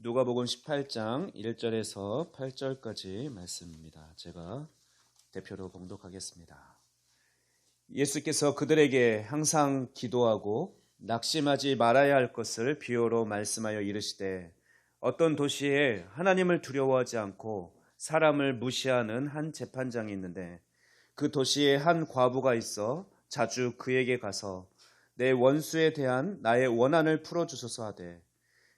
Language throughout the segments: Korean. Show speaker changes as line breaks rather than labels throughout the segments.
누가복음 18장 1절에서 8절까지 말씀입니다. 제가 대표로 봉독하겠습니다. 예수께서 그들에게 항상 기도하고 낙심하지 말아야 할 것을 비유로 말씀하여 이르시되 어떤 도시에 하나님을 두려워하지 않고 사람을 무시하는 한 재판장이 있는데 그 도시에 한 과부가 있어 자주 그에게 가서 내 원수에 대한 나의 원한을 풀어 주소서 하되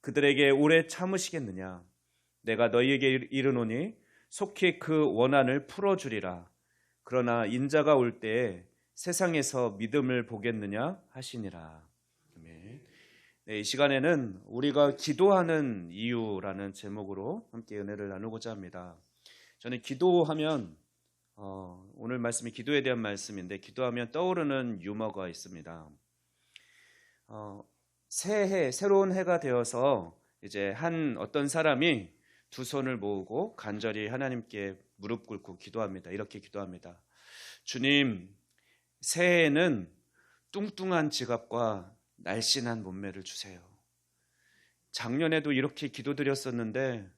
그들에게 오래 참으시겠느냐? 내가 너희에게 이르노니 속히 그 원한을 풀어주리라. 그러나 인자가 올 때에 세상에서 믿음을 보겠느냐 하시니라. 네, 이 시간에는 우리가 기도하는 이유라는 제목으로 함께 은혜를 나누고자 합니다. 저는 기도하면 어, 오늘 말씀이 기도에 대한 말씀인데 기도하면 떠오르는 유머가 있습니다. 어, 새해 새로운 해가 되어서 이제 한 어떤 사람이 두 손을 모으고 간절히 하나님께 무릎 꿇고 기도합니다. 이렇게 기도합니다. 주님, 새해에는 뚱뚱한 지갑과 날씬한 몸매를 주세요. 작년에도 이렇게 기도드렸었는데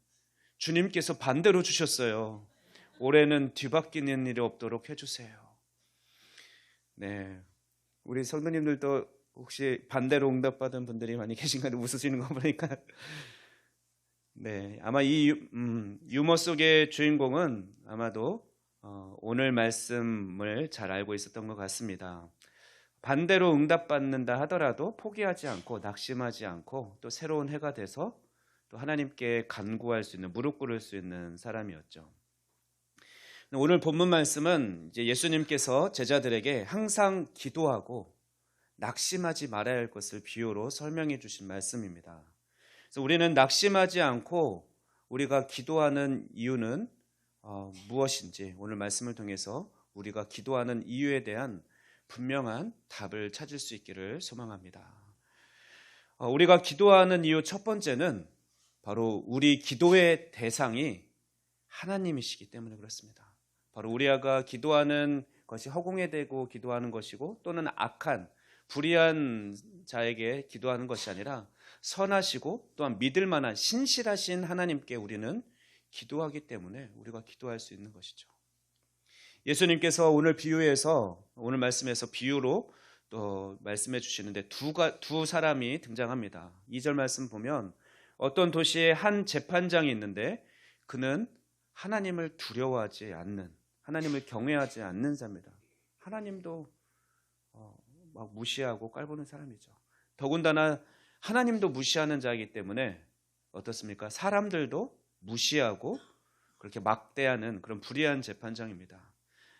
주님께서 반대로 주셨어요. 올해는 뒤바뀌는 일이 없도록 해주세요. 네. 우리 성도님들도 혹시 반대로 응답받은 분들이 많이 계신가요? 웃으시는 거 보니까. 네, 아마 이 음, 유머 속의 주인공은 아마도 어, 오늘 말씀을 잘 알고 있었던 것 같습니다. 반대로 응답받는다 하더라도 포기하지 않고 낙심하지 않고 또 새로운 해가 돼서 또 하나님께 간구할 수 있는 무릎 꿇을 수 있는 사람이었죠. 오늘 본문 말씀은 이제 예수님께서 제자들에게 항상 기도하고 낙심하지 말아야 할 것을 비유로 설명해 주신 말씀입니다. 그래서 우리는 낙심하지 않고 우리가 기도하는 이유는 어, 무엇인지 오늘 말씀을 통해서 우리가 기도하는 이유에 대한 분명한 답을 찾을 수 있기를 소망합니다. 어, 우리가 기도하는 이유 첫 번째는 바로 우리 기도의 대상이 하나님이시기 때문에 그렇습니다. 바로 우리가 기도하는 것이 허공에 대고 기도하는 것이고 또는 악한 불의한 자에게 기도하는 것이 아니라 선하시고 또한 믿을 만한 신실하신 하나님께 우리는 기도하기 때문에 우리가 기도할 수 있는 것이죠. 예수님께서 오늘 비유에서 오늘 말씀에서 비유로 또 말씀해 주시는데 두, 두 사람이 등장합니다. 2절 말씀 보면 어떤 도시에 한 재판장이 있는데 그는 하나님을 두려워하지 않는 하나님을 경외하지 않는 자입니다. 하나님도 어, 막 무시하고 깔보는 사람이죠. 더군다나 하나님도 무시하는 자이기 때문에 어떻습니까? 사람들도 무시하고 그렇게 막대하는 그런 불의한 재판장입니다.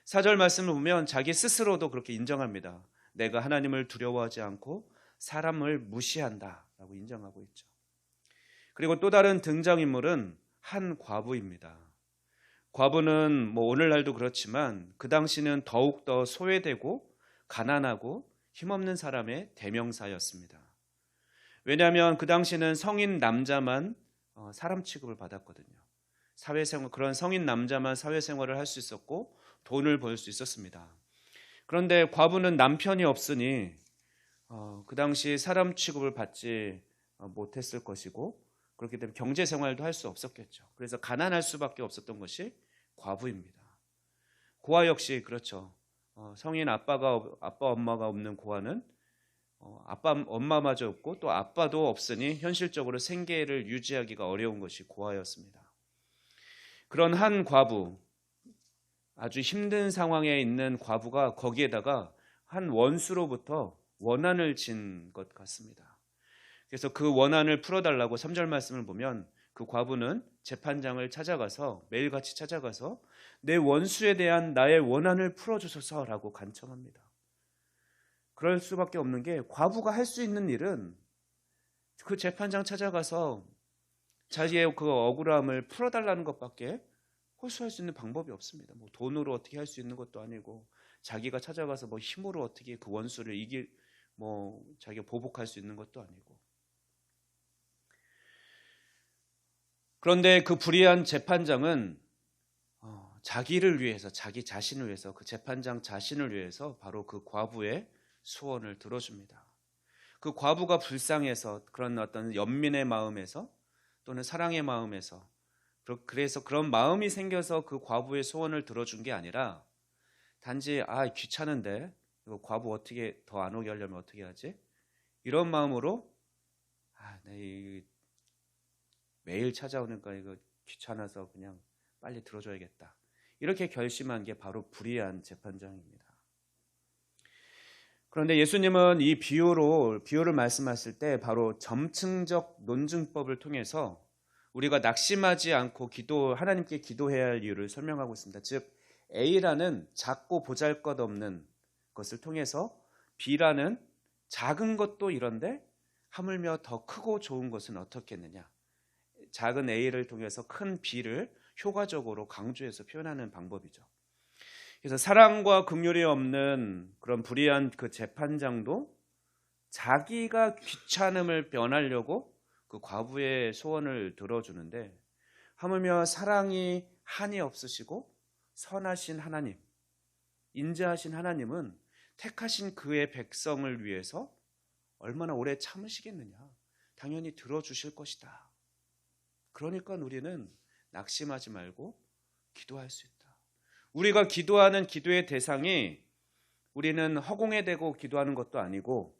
사절 말씀을 보면 자기 스스로도 그렇게 인정합니다. 내가 하나님을 두려워하지 않고 사람을 무시한다라고 인정하고 있죠. 그리고 또 다른 등장인물은 한 과부입니다. 과부는 뭐 오늘날도 그렇지만 그 당시는 더욱 더 소외되고 가난하고 힘없는 사람의 대명사였습니다. 왜냐하면 그 당시는 성인 남자만 어, 사람 취급을 받았거든요. 사회생활 그런 성인 남자만 사회생활을 할 수 있었고 돈을 벌 수 있었습니다. 그런데 과부는 남편이 없으니 어, 그 당시 사람 취급을 받지 어, 못했을 것이고 그렇기 때문에 경제 생활도 할 수 없었겠죠. 그래서 가난할 수밖에 없었던 것이 과부입니다. 고아 역시 그렇죠. 어, 성인 아빠가 아빠 엄마가 없는 고아는 어, 아빠 엄마마저 없고 또 아빠도 없으니 현실적으로 생계를 유지하기가 어려운 것이 고아였습니다. 그런 한 과부 아주 힘든 상황에 있는 과부가 거기에다가 한 원수로부터 원한을 진 것 같습니다. 그래서 그 원한을 풀어달라고 3절 말씀을 보면 그 과부는 재판장을 찾아가서 매일같이 찾아가서 내 원수에 대한 나의 원한을 풀어주소서라고 간청합니다. 그럴 수밖에 없는 게 과부가 할 수 있는 일은 그 재판장 찾아가서 자기의 그 억울함을 풀어달라는 것밖에 호소할 수 있는 방법이 없습니다. 뭐 돈으로 어떻게 할 수 있는 것도 아니고 자기가 찾아가서 뭐 힘으로 어떻게 그 원수를 이길 뭐 자기가 보복할 수 있는 것도 아니고 그런데 그 불의한 재판장은 어, 자기를 위해서 자기 자신을 위해서 그 재판장 자신을 위해서 바로 그 과부의 소원을 들어줍니다. 그 과부가 불쌍해서 그런 어떤 연민의 마음에서 또는 사랑의 마음에서 그래서 그런 마음이 생겨서 그 과부의 소원을 들어준 게 아니라 단지 아 귀찮은데 이거 과부 어떻게 더 안 오게 하려면 어떻게 하지? 이런 마음으로 아, 내 매일 찾아오니까 이거 귀찮아서 그냥 빨리 들어줘야겠다. 이렇게 결심한 게 바로 불의한 재판장입니다. 그런데 예수님은 이 비유로 비유를 말씀하실 때 바로 점층적 논증법을 통해서 우리가 낙심하지 않고 기도 하나님께 기도해야 할 이유를 설명하고 있습니다. 즉 A라는 작고 보잘것없는 것을 통해서 B라는 작은 것도 이런데 하물며 더 크고 좋은 것은 어떻겠느냐? 작은 A를 통해서 큰 B를 효과적으로 강조해서 표현하는 방법이죠. 그래서 사랑과 긍휼이 없는 그런 불의한 그 재판장도 자기가 귀찮음을 변하려고 그 과부의 소원을 들어주는데 하물며 사랑이 한이 없으시고 선하신 하나님, 인자하신 하나님은 택하신 그의 백성을 위해서 얼마나 오래 참으시겠느냐. 당연히 들어주실 것이다. 그러니까 우리는 낙심하지 말고 기도할 수 있다. 우리가 기도하는 기도의 대상이 우리는 허공에 대고 기도하는 것도 아니고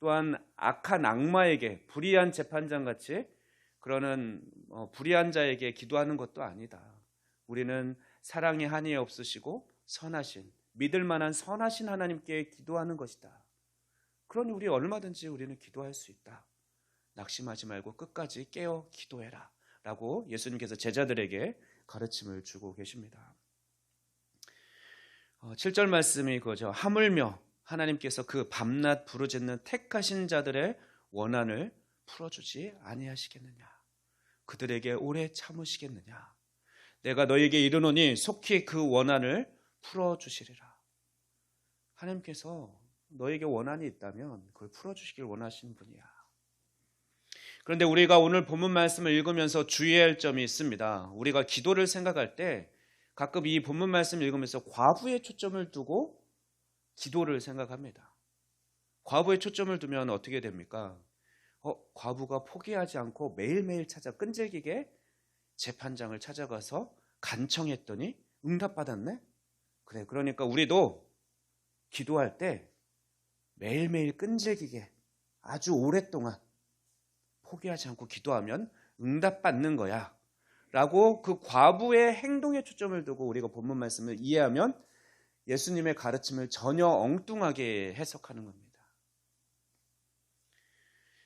또한 악한 악마에게 불의한 재판장 같이 그러는 어, 불의한 자에게 기도하는 것도 아니다. 우리는 사랑이 한이 없으시고 선하신 믿을 만한 선하신 하나님께 기도하는 것이다. 그러니 우리 얼마든지 우리는 기도할 수 있다. 낙심하지 말고 끝까지 깨어 기도해라. 라고 예수님께서 제자들에게 가르침을 주고 계십니다. 7절 어, 말씀이 그거죠. 하물며 하나님께서 그 밤낮 부르짖는 택하신 자들의 원한을 풀어주지 아니하시겠느냐. 그들에게 오래 참으시겠느냐. 내가 너에게 이르노니 속히 그 원한을 풀어주시리라. 하나님께서 너에게 원한이 있다면 그걸 풀어주시길 원하시는 분이야. 그런데 우리가 오늘 본문 말씀을 읽으면서 주의할 점이 있습니다. 우리가 기도를 생각할 때 가끔 이 본문 말씀을 읽으면서 과부의 초점을 두고 기도를 생각합니다. 과부의 초점을 두면 어떻게 됩니까? 어, 과부가 포기하지 않고 매일매일 찾아 끈질기게 재판장을 찾아가서 간청했더니 응답받았네? 그래, 그러니까 우리도 기도할 때 매일매일 끈질기게 아주 오랫동안 포기하지 않고 기도하면 응답받는 거야. 라고 그 과부의 행동에 초점을 두고 우리가 본문 말씀을 이해하면 예수님의 가르침을 전혀 엉뚱하게 해석하는 겁니다.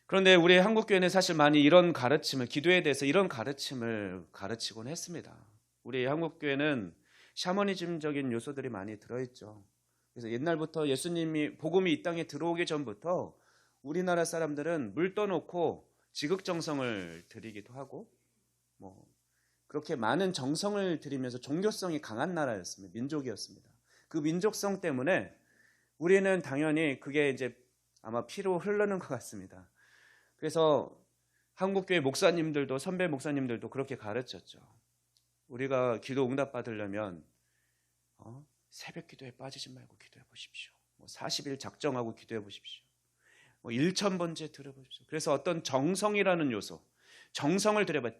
그런데 우리 한국 교회는 사실 많이 이런 가르침을, 기도에 대해서 이런 가르침을 가르치곤 했습니다. 우리 한국 교회는 샤머니즘적인 요소들이 많이 들어 있죠. 그래서 옛날부터 예수님이, 복음이 이 땅에 들어오기 전부터 우리나라 사람들은 물 떠놓고 지극정성을 드리기도 하고 뭐 그렇게 많은 정성을 들이면서 종교성이 강한 나라였습니다. 민족이었습니다. 그 민족성 때문에 우리는 당연히 그게 이제 아마 피로 흐르는 것 같습니다. 그래서 한국교회 목사님들도 선배 목사님들도 그렇게 가르쳤죠. 우리가 기도 응답 받으려면 어? 새벽 기도에 빠지지 말고 기도해 보십시오. 뭐 40일 작정하고 기도해 보십시오. 뭐 1천번째 들어보십시오. 그래서 어떤 정성이라는 요소, 정성을 들여봐.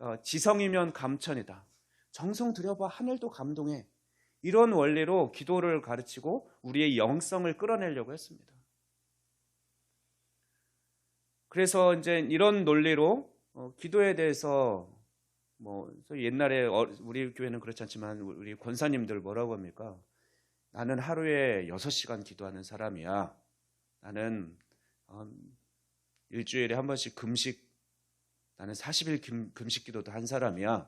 어, 지성이면 감천이다. 정성 들여봐 하늘도 감동해. 이런 원리로 기도를 가르치고 우리의 영성을 끌어내려고 했습니다. 그래서 이제 이런 논리로 어, 기도에 대해서 뭐 옛날에 어, 우리 교회는 그렇지 않지만 우리 권사님들 뭐라고 합니까? 나는 하루에 6시간 기도하는 사람이야. 나는 일주일에 한 번씩 금식 나는 40일 금, 금식 기도도 한 사람이야.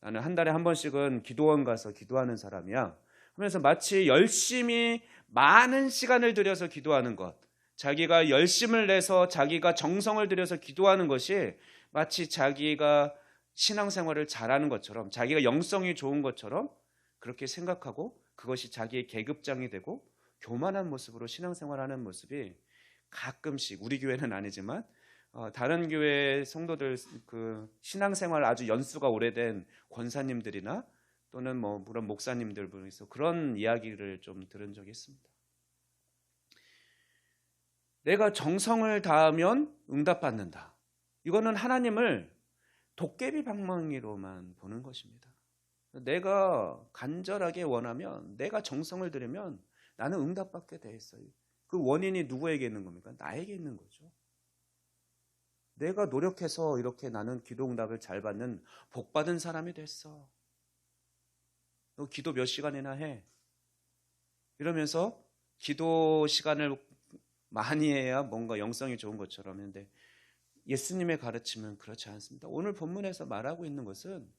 나는 한 달에 한 번씩은 기도원 가서 기도하는 사람이야. 하면서 마치 열심히 많은 시간을 들여서 기도하는 것, 자기가 열심을 내서 자기가 정성을 들여서 기도하는 것이 마치 자기가 신앙생활을 잘하는 것처럼 자기가 영성이 좋은 것처럼 그렇게 생각하고 그것이 자기의 계급장이 되고 교만한 모습으로 신앙생활하는 모습이 가끔씩 우리 교회는 아니지만 어, 다른 교회 성도들 그 신앙생활 아주 연수가 오래된 권사님들이나 또는 뭐 물론 목사님들 분에서 그런 이야기를 좀 들은 적이 있습니다. 내가 정성을 다하면 응답받는다. 이거는 하나님을 도깨비 방망이로만 보는 것입니다. 내가 간절하게 원하면 내가 정성을 들이면 나는 응답받게 돼 있어요. 그 원인이 누구에게 있는 겁니까? 나에게 있는 거죠. 내가 노력해서 이렇게 나는 기도 응답을 잘 받는 복 받은 사람이 됐어. 너 기도 몇 시간이나 해? 이러면서 기도 시간을 많이 해야 뭔가 영성이 좋은 것처럼 했는데 예수님의 가르침은 그렇지 않습니다. 오늘 본문에서 말하고 있는 것은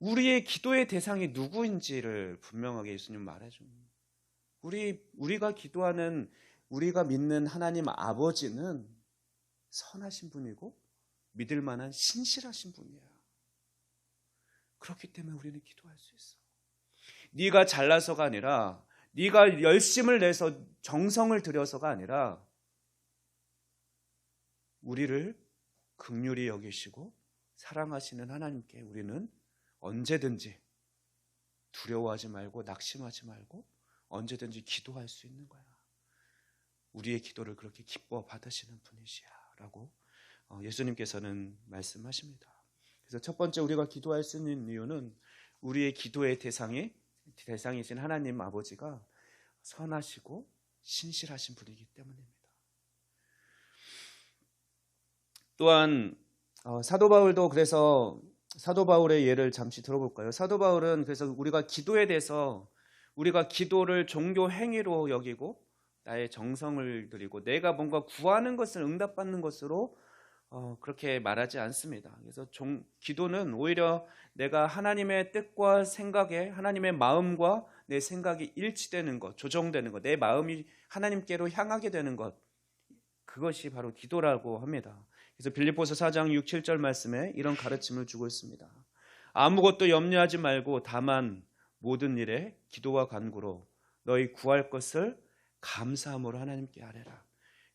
우리의 기도의 대상이 누구인지를 분명하게 예수님 말해줍니다. 우리 우리가 기도하는 우리가 믿는 하나님 아버지는 선하신 분이고 믿을 만한 신실하신 분이야. 그렇기 때문에 우리는 기도할 수 있어. 네가 잘나서가 아니라 네가 열심을 내서 정성을 들여서가 아니라 우리를 극률이 여기시고 사랑하시는 하나님께 우리는 언제든지 두려워하지 말고 낙심하지 말고 언제든지 기도할 수 있는 거야. 우리의 기도를 그렇게 기뻐 받으시는 분이시야라고 어, 예수님께서는 말씀하십니다. 그래서 첫 번째 우리가 기도할 수 있는 이유는 우리의 기도의 대상이 대상이신 하나님 아버지가 선하시고 신실하신 분이기 때문입니다. 또한 어, 사도 바울도 그래서 사도 바울의 예를 잠시 들어볼까요? 사도 바울은 그래서 우리가 기도에 대해서 우리가 기도를 종교 행위로 여기고 나의 정성을 들이고 내가 뭔가 구하는 것을 응답받는 것으로 어, 그렇게 말하지 않습니다. 그래서 종, 기도는 오히려 내가 하나님의 뜻과 생각에 하나님의 마음과 내 생각이 일치되는 것, 조정되는 것, 내 마음이 하나님께로 향하게 되는 것, 그것이 바로 기도라고 합니다. 그래서 빌립보서 4장 6, 7절 말씀에 이런 가르침을 주고 있습니다. 아무것도 염려하지 말고 다만 모든 일에 기도와 간구로 너희 구할 것을 감사함으로 하나님께 아뢰라.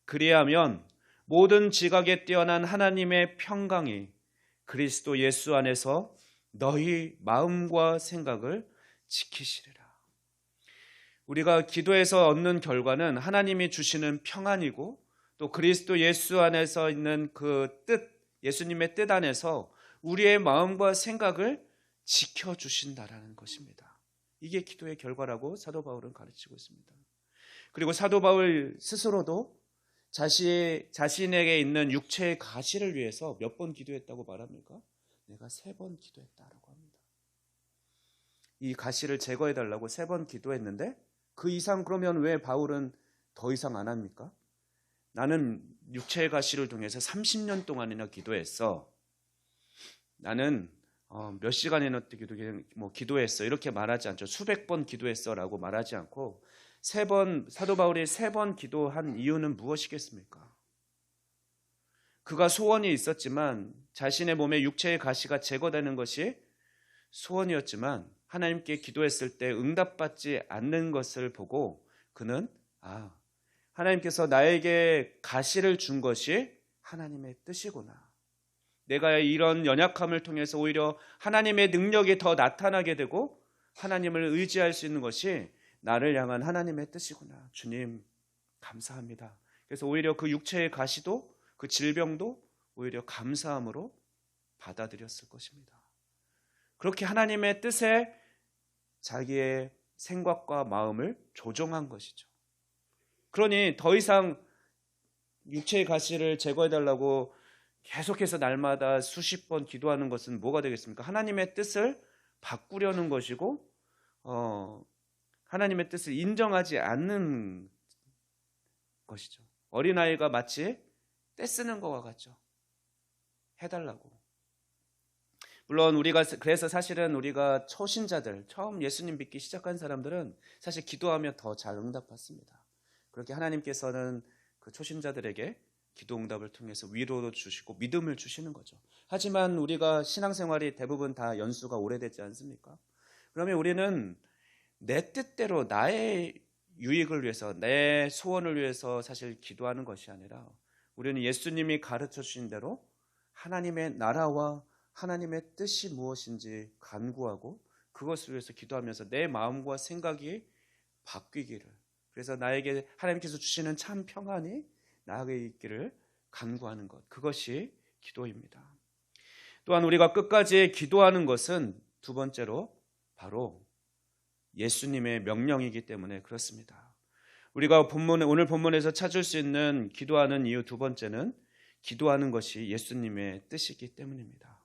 그리하면 모든 지각에 뛰어난 하나님의 평강이 그리스도 예수 안에서 너희 마음과 생각을 지키시리라. 우리가 기도에서 얻는 결과는 하나님이 주시는 평안이고 또 그리스도 예수 안에서 있는 그 뜻, 예수님의 뜻 안에서 우리의 마음과 생각을 지켜주신다라는 것입니다. 이게 기도의 결과라고 사도 바울은 가르치고 있습니다. 그리고 사도 바울 스스로도 자신, 자신에게 있는 육체의 가시를 위해서 몇 번 기도했다고 말합니까? 내가 세 번 기도했다라고 합니다. 이 가시를 제거해 달라고 세 번 기도했는데 그 이상 그러면 왜 바울은 더 이상 안 합니까? 나는 육체의 가시를 통해서 30년 동안이나 기도했어. 나는 어, 몇 시간이나 기도, 뭐 기도했어. 이렇게 말하지 않죠. 수백 번 기도했어라고 말하지 않고 세 번, 사도 바울이 세 번 기도한 이유는 무엇이겠습니까? 그가 소원이 있었지만 자신의 몸에 육체의 가시가 제거되는 것이 소원이었지만 하나님께 기도했을 때 응답받지 않는 것을 보고 그는 아, 하나님께서 나에게 가시를 준 것이 하나님의 뜻이구나. 내가 이런 연약함을 통해서 오히려 하나님의 능력이 더 나타나게 되고 하나님을 의지할 수 있는 것이 나를 향한 하나님의 뜻이구나. 주님, 감사합니다. 그래서 오히려 그 육체의 가시도 그 질병도 오히려 감사함으로 받아들였을 것입니다. 그렇게 하나님의 뜻에 자기의 생각과 마음을 조정한 것이죠. 그러니 더 이상 육체의 가시를 제거해달라고 계속해서 날마다 수십 번 기도하는 것은 뭐가 되겠습니까? 하나님의 뜻을 바꾸려는 것이고, 어, 하나님의 뜻을 인정하지 않는 것이죠. 어린아이가 마치 떼쓰는 것과 같죠. 해달라고. 물론 우리가 그래서 사실은 우리가 초신자들 처음 예수님 믿기 시작한 사람들은 사실 기도하며 더 잘 응답받습니다. 그렇게 하나님께서는 그 초신자들에게 기도 응답을 통해서 위로도 주시고 믿음을 주시는 거죠. 하지만 우리가 신앙생활이 대부분 다 연수가 오래되지 않습니까? 그러면 우리는 내 뜻대로 나의 유익을 위해서 내 소원을 위해서 사실 기도하는 것이 아니라 우리는 예수님이 가르쳐 주신 대로 하나님의 나라와 하나님의 뜻이 무엇인지 간구하고 그것을 위해서 기도하면서 내 마음과 생각이 바뀌기를 그래서 나에게 하나님께서 주시는 참 평안이 나에게 있기를 간구하는 것 그것이 기도입니다. 또한 우리가 끝까지 기도하는 것은 두 번째로 바로 예수님의 명령이기 때문에 그렇습니다. 우리가 본문 오늘 본문에서 찾을 수 있는 기도하는 이유 두 번째는 기도하는 것이 예수님의 뜻이기 때문입니다.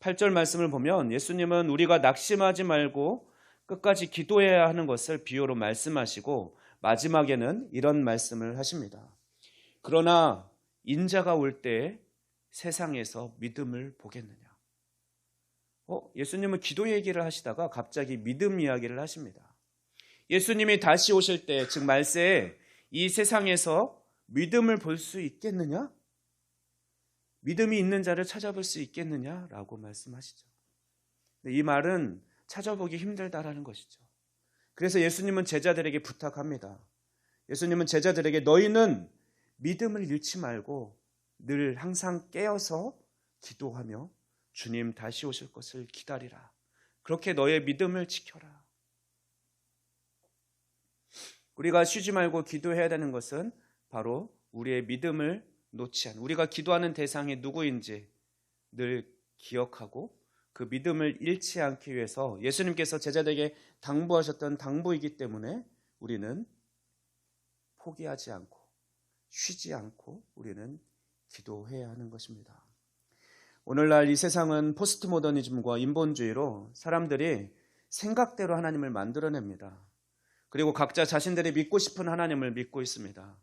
8절 말씀을 보면 예수님은 우리가 낙심하지 말고 끝까지 기도해야 하는 것을 비유로 말씀하시고 마지막에는 이런 말씀을 하십니다. 그러나 인자가 올 때 세상에서 믿음을 보겠느냐? 어, 예수님은 기도 얘기를 하시다가 갑자기 믿음 이야기를 하십니다. 예수님이 다시 오실 때, 즉 말세에 이 세상에서 믿음을 볼 수 있겠느냐? 믿음이 있는 자를 찾아볼 수 있겠느냐라고 말씀하시죠. 이 말은 찾아보기 힘들다라는 것이죠. 그래서 예수님은 제자들에게 부탁합니다. 예수님은 제자들에게 너희는 믿음을 잃지 말고 늘 항상 깨어서 기도하며 주님 다시 오실 것을 기다리라. 그렇게 너의 믿음을 지켜라. 우리가 쉬지 말고 기도해야 되는 것은 바로 우리의 믿음을 놓지 않. 우리가 기도하는 대상이 누구인지 늘 기억하고 그 믿음을 잃지 않기 위해서 예수님께서 제자들에게 당부하셨던 당부이기 때문에 우리는 포기하지 않고 쉬지 않고 우리는 기도해야 하는 것입니다. 오늘날 이 세상은 포스트 모더니즘과 인본주의로 사람들이 생각대로 하나님을 만들어냅니다. 그리고 각자 자신들이 믿고 싶은 하나님을 믿고 있습니다.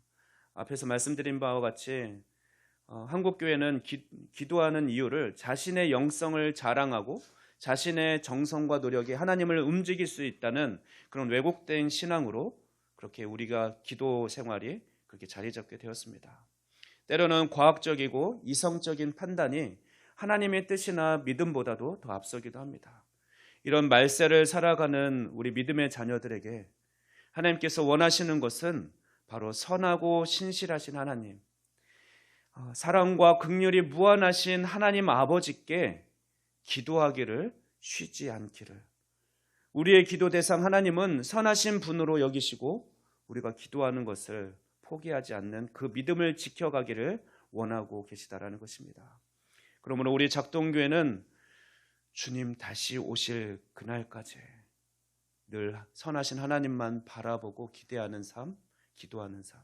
앞에서 말씀드린 바와 같이 어, 한국 교회는 기, 도하는 이유를 자신의 영성을 자랑하고 자신의 정성과 노력이 하나님을 움직일 수 있다는 그런 왜곡된 신앙으로 그렇게 우리가 기도 생활이 그렇게 자리 잡게 되었습니다. 때로는 과학적이고 이성적인 판단이 하나님의 뜻이나 믿음보다도 더 앞서기도 합니다. 이런 말세를 살아가는 우리 믿음의 자녀들에게 하나님께서 원하시는 것은 바로 선하고 신실하신 하나님, 어, 사랑과 극률이 무한하신 하나님 아버지께 기도하기를 쉬지 않기를. 우리의 기도 대상 하나님은 선하신 분으로 여기시고 우리가 기도하는 것을 포기하지 않는 그 믿음을 지켜가기를 원하고 계시다라는 것입니다. 그러므로 우리 작동교회는 주님 다시 오실 그날까지 늘 선하신 하나님만 바라보고 기대하는 삶, 기도하는 삶.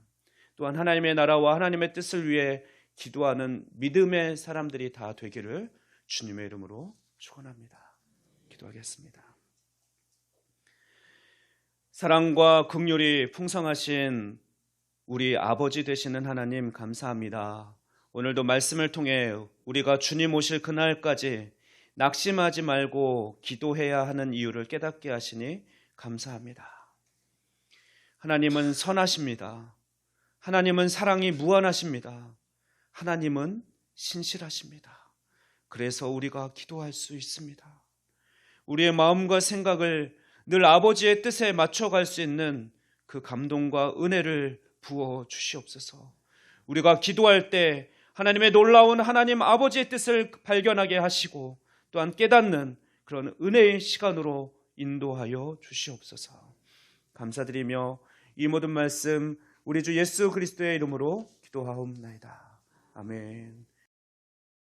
또한 하나님의 나라와 하나님의 뜻을 위해 기도하는 믿음의 사람들이 다 되기를 주님의 이름으로 축원합니다. 기도하겠습니다. 사랑과 긍휼이 풍성하신 우리 아버지 되시는 하나님 감사합니다. 오늘도 말씀을 통해 우리가 주님 오실 그날까지 낙심하지 말고 기도해야 하는 이유를 깨닫게 하시니 감사합니다. 하나님은 선하십니다. 하나님은 사랑이 무한하십니다. 하나님은 신실하십니다. 그래서 우리가 기도할 수 있습니다. 우리의 마음과 생각을 늘 아버지의 뜻에 맞춰갈 수 있는 그 감동과 은혜를 부어 주시옵소서. 우리가 기도할 때 하나님의 놀라운 하나님 아버지의 뜻을 발견하게 하시고 또한 깨닫는 그런 은혜의 시간으로 인도하여 주시옵소서. 감사드리며 이 모든 말씀 우리 주 예수 그리스도의 이름으로 기도하옵나이다. 아멘.